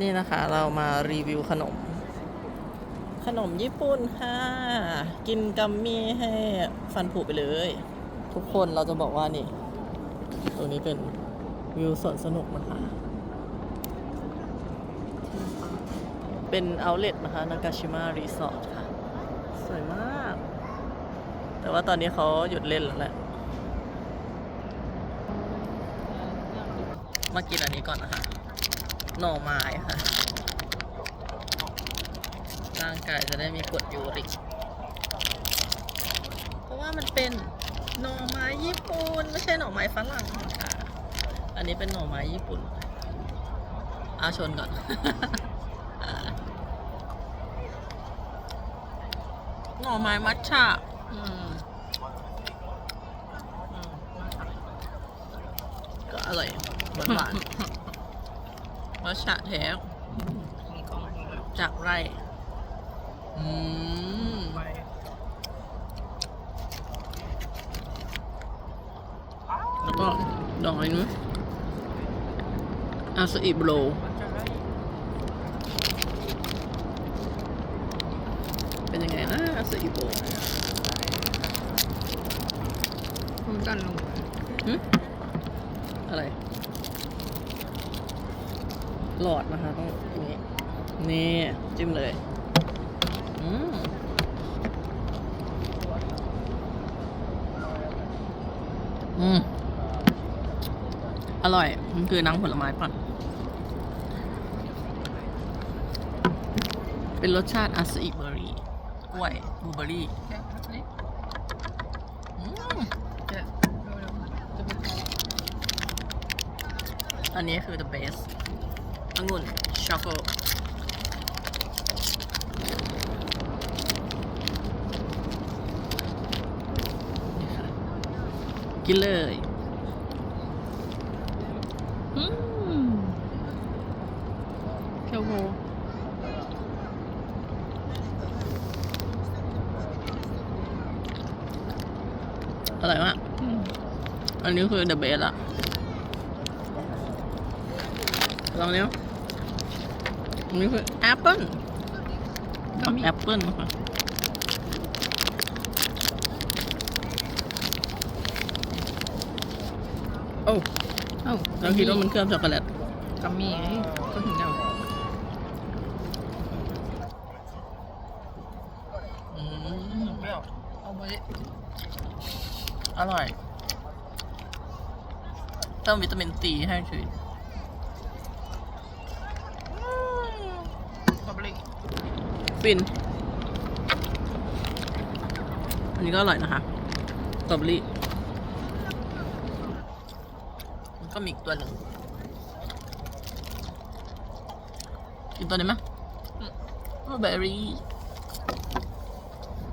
นี่นะคะเรามารีวิวขนม ขนมญี่ปุ่นค่ะ กินกัมมี่ให้ฟันผุไปเลย ทุกคนเราจะบอกว่านี่ ตรงนี้เป็นวิวสวนสนุกนะคะ เป็นเอาเล t นะคะนากาชิมะรีสอร์ทค่ะ สวยมาก แต่ว่าตอนนี้เขาหยุดเล่นแล้วแหละ มากินอันนี้ก่อนนะคะ หน่อไม้ค่ะ ร่างกายจะได้มีกรดยูริก เพราะว่ามันเป็นหน่อไม้ญี่ปุ่นไม่ใช่หน่อไม้ฝรั่งค่ะ อันนี้เป็นหน่อไม้ญี่ปุ่นอาชนก่อนหน่อไม้มัทฉะอืมก็อร่อยหวาน มัทฉะแท้จากไร่อืมแล้วก็ดอกอะไรนู้นอาซาอิโบรเป็นยังไงนะอาซาอิโบรคุณกันลงหึอะไร หลอดนะคะต้องอย่างนี้นี่จิ้มเลยอืมอืมอร่อย มันคือน้ำผลไม้ปั่น เป็นรสชาติอาซาอิเบอรี่กล้วยบลูเบอร์รี่อันนี้คือ the best องุ่นช็อกโกนี่ค่ะกินเลยอืมเคียวโฮอร่อยมากอืมอันนี้คือ the best อะลองเนี้ยอั นนี้คือแอปเปิ้ลก็มีแอปเปิ้ลนะคะโอ้เอ้าเราคิดว่ามันเคลือบช็อกโกแลตกัมมี่ไงก็ถึงแล้วอืมเปรี้ยวเอาไปอร่อยเติมวิตามินซีให้ชีวิต สตรอเบอรี่ ฟิน อันนี้ก็อร่อยนะคะสตรอเบอรี่มันก็มีอีกตัวหนึ่งกินตัวนี้ไหมบลูเบอร์รี่